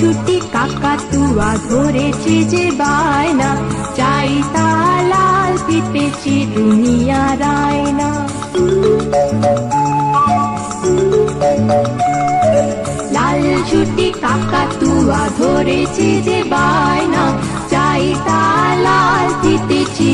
ছুটি কাকাতুয়া ধরেছে যে বায়না, চাই তা লাল পিপেছে দুনিয়া রায়না। লাল ছুটি কাকাতুয়া ধরেছে যে বায়না, চাই তা লাল পিপেছে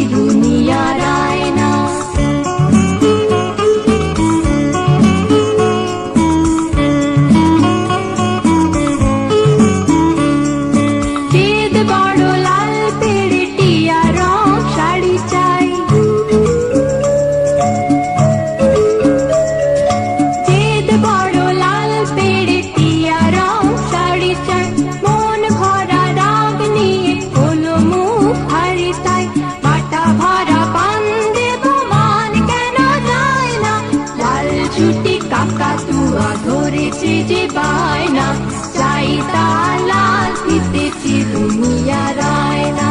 ছুটি কাকা তুয়া ধরেছে যে বায়না চাই তা লাল ফিতেছি দুনিয়া রায়না